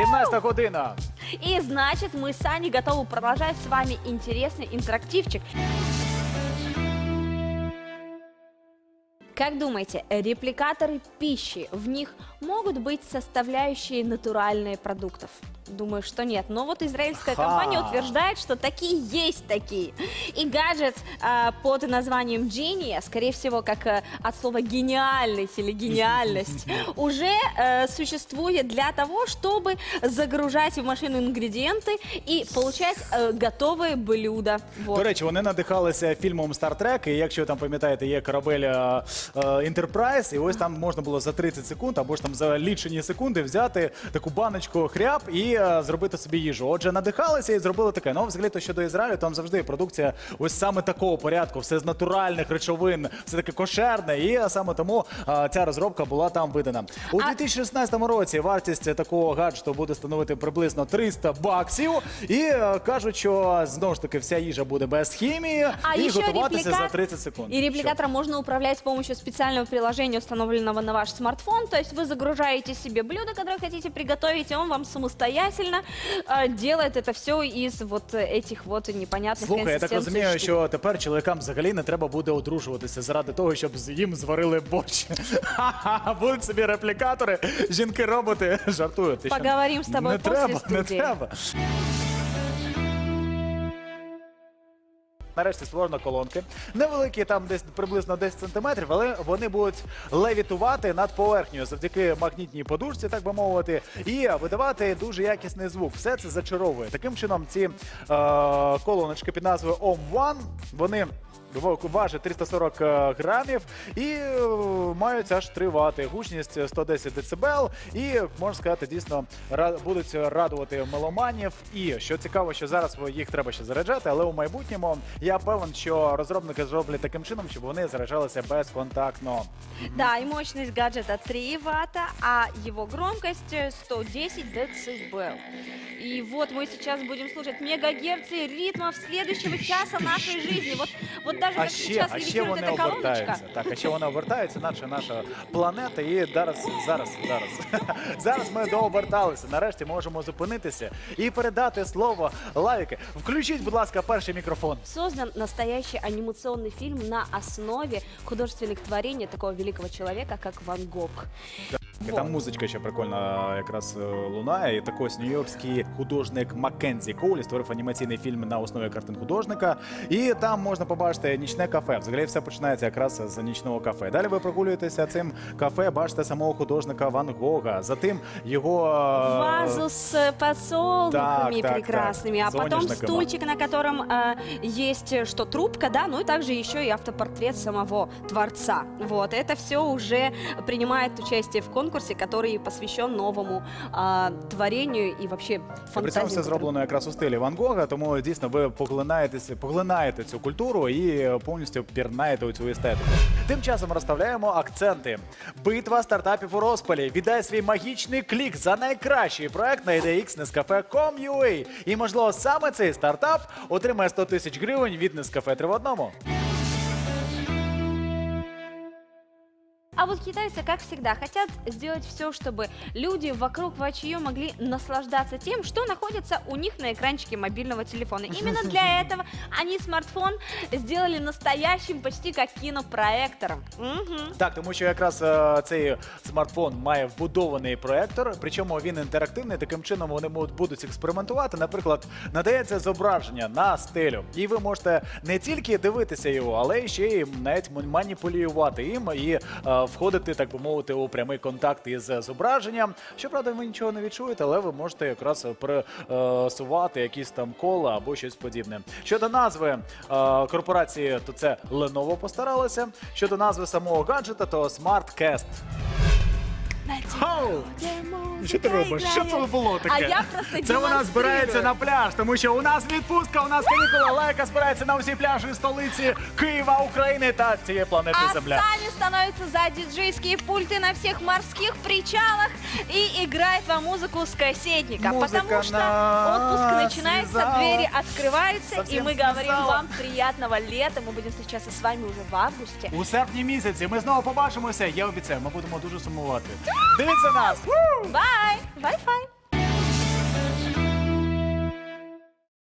14 година. И значит, мы с Аней готовы продолжать с вами интересный интерактивчик. Как думаете, репликаторы пищи, в них могут быть составляющие натуральные продуктов? Думаю, что нет. Но вот израильская Ха. компания утверждает, что такие есть такие. И гаджет а, под названием Genie, скорее всего, как э, от слова гениальность или гениальность, уже э, существует для того, чтобы загружать в машину інгредієнти і получать е, готове блюдо. Вот. До речі, вони надихалися фільмом Star Trek, і якщо там пам'ятаєте, є корабель е, е, Enterprise, і ось там можна було за 30 секунд або ж там за лічені секунди взяти таку баночку хряб і е, зробити собі їжу. Отже, надихалися і зробили таке. Ну, взагалі, то щодо Ізраїлю, там завжди продукція ось саме такого порядку, все з натуральних речовин, все таке кошерне, і е, саме тому е, ця розробка була там видана. У 2016 році вартість такого гаджету буде становити приблизно 300 баксів. І е, кажуть, що знову ж таки вся їжа буде без хімії А і еще готуватися репликат- за 30 секунд. И репликатором можно управлять с помощью специального приложения, установленного на ваш смартфон. То есть вы загружаете себе блюдо, которое хотите приготовить, и он вам самостоятельно э, делает это все из вот этих вот непонятных Слухай, я так консистенций розумію, штук. що тепер чоловікам взагалі не треба буде одружуватися заради того, щоб з- їм зварили борщ. Ха-ха, Будуть собі реплікатори, жінки-роботи жартують. Ти що? Поговорим з тобою не після треба, не студії. треба. Нарешті створено колонки. Невеликі, там десь приблизно 10 сантиметрів, але вони будуть левітувати над поверхнею завдяки магнітній подушці, так би мовити, і видавати дуже якісний звук. Все це зачаровує. Таким чином, ці е, колоночки під назвою OM-1, вони важать 340 грамів і е, мають аж 3 вати. Гучність 110 дБ. І можна сказати, дійсно ра- будуть радувати меломанів. І що цікаво, що зараз їх треба ще заряджати, але у майбутньому я певен, що розробники зроблять таким чином, щоб вони заряджалися безконтактно. Да, и мощность гаджета 3 ватта, а его громкость э, 110 децибел. И вот мы сейчас будем слушать мегагерцы ритмов следующего часа нашей жизни. Вот, вот даже А как ще, сейчас а ще левитирует вони эта колоночка. обертаються. Так, а ще вони обертаються, наче наша планета. І зараз, зараз, зараз. Зараз ми дооберталися. Нарешті можемо зупинитися і передати слово лайки. Включіть, будь ласка, перший мікрофон. Создан настоящий анимационный фильм на основе художественных творений такого великого человека, как Ван Гог. І Там музичка ще прикольна якраз е, лунає. І такий ось нью-йоркський художник Маккензі Коулі створив анімаційний фільм на основі картин художника. І там можна побачити нічне кафе. Взагалі все починається якраз з нічного кафе. Далі ви прогулюєтеся цим кафе, бачите самого художника Ван Гога. Затим його е, Вазу с э, подсолнухами так, так, прекрасными, а потом соняшником. стульчик, на котором э, есть э, что трубка, да, ну и также еще и автопортрет самого творца. Вот это все уже принимает участие в конкурсе, который посвящен новому э, творению и вообще Та При цьому все зроблено якраз у стилі Ван Гога, тому дійсно ви поглинаєтеся, поглинаєте цю культуру і повністю пірнаєте у цю естетику. Тим часом розставляємо акценти. Битва стартапів у розпалі. Віддай свій магічний клік за найкращий проект на IDX Nescafe.com.ua. І можливо саме цей стартап отримає 100 тисяч гривень від Nescafe 3 в одному. А вот китайцы, как всегда, хотят сделать все, чтобы люди вокруг Вачио могли наслаждаться тем, что находится у них на экранчике мобильного телефона. Именно для этого они смартфон сделали настоящим, почти как кинопроектором. Мгм. Так, тому що якраз е, цей смартфон має вбудований проектор, причому він інтерактивний. Таким чином вони можуть- будуть експериментувати. Наприклад, надається зображення на стелю, і ви можете не тільки дивитися його, але й ще й навіть м- маніпулювати їм і е, входити, так би мовити, у прямий контакт із зображенням. Щоправда, ви нічого не відчуєте, але ви можете якраз пересувати якісь там кола або щось подібне. Щодо назви е, корпорації, то це Lenovo постаралися. Щодо назви самого гаджета, то SmartCast. Хоу! Що ти робиш? Що це було таке? А я просто Це вона збирається на пляж, тому що у нас відпустка, у нас канікули. Лайка збирається на усі пляжі столиці Києва, України та цієї планети А Земля. Сани становятся за диджейские пульты на всех морских причалах и играет вам музыку с кассетника. Музыка потому что нас отпуск начинается, связала. двери открываются, Совсем и мы говорим связала. вам приятного лета. Мы будем встречаться с вами уже в августе. У серпні місяці ми знову побачимося. Я обіцяю, ми будемо дуже сумувати. Дивіться нас! Бай! Бай!